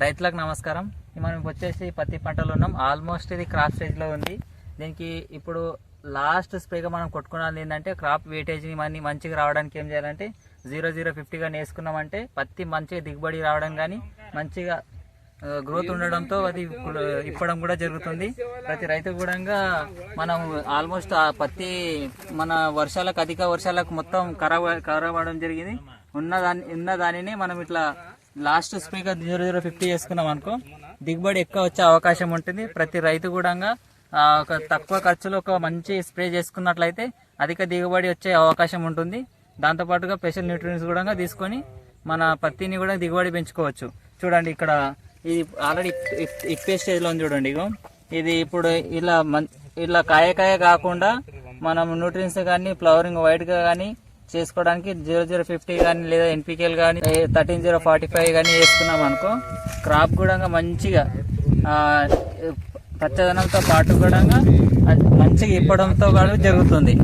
రైతులకు నమస్కారం. మనం వచ్చేసి పత్తి పంటలో ఉన్నాం. ఆల్మోస్ట్ ఇది క్రాప్ స్టేజ్లో ఉంది. దీనికి ఇప్పుడు లాస్ట్ స్ప్రేగా మనం కొట్టుకున్నది ఏంటంటే క్రాప్ వెయిటేజ్ని మనీ మంచిగా రావడానికి ఏం చేయాలంటే జీరో జీరో ఫిఫ్టీగా వేసుకున్నామంటే పత్తి మంచిగా దిగుబడి రావడం కానీ మంచిగా గ్రోత్ ఉండడంతో అది ఇప్పుడు ఇప్పడం కూడా జరుగుతుంది. ప్రతి రైతు కూడా మనం ఆల్మోస్ట్ ఆ పత్తి మన వర్షాలకు అధిక వర్షాలకు మొత్తం ఖరాబ్ ఖరాబ్ అవడం జరిగింది. ఉన్న దాని ఉన్న దానిని మనం ఇట్లా లాస్ట్ స్ప్రేగా జీరో జీరో ఫిఫ్టీ చేసుకున్నాం అనుకో దిగుబడి ఎక్కువ వచ్చే అవకాశం ఉంటుంది. ప్రతి రైతు కూడా ఒక తక్కువ ఖర్చులో ఒక మంచి స్ప్రే చేసుకున్నట్లయితే అధిక దిగుబడి వచ్చే అవకాశం ఉంటుంది. దాంతోపాటుగా స్పెషల్ న్యూట్రియన్స్ కూడా తీసుకొని మన పత్తిని కూడా దిగుబడి పెంచుకోవచ్చు. చూడండి ఇక్కడ ఇది ఆల్రెడీ ఇప్పే స్టేజ్లో ఉంది చూడండి ఇగో. ఇది ఇప్పుడు ఇలా ఇలా కాయ కాయ కాకుండా మనం న్యూట్రియన్స్ కానీ ఫ్లవరింగ్ వైట్గా కానీ చేసుకోవడానికి జీరో జీరో ఫిఫ్టీ కానీ లేదా ఎన్పికేలు కానీ థర్టీన్ జీరో ఫార్టీ ఫైవ్ కానీ వేసుకున్నాం అనుకో క్రాప్ కూడా మంచిగా పచ్చదనంతో పాటు కూడా మంచిగా ఇప్పడంతో కూడా జరుగుతుంది.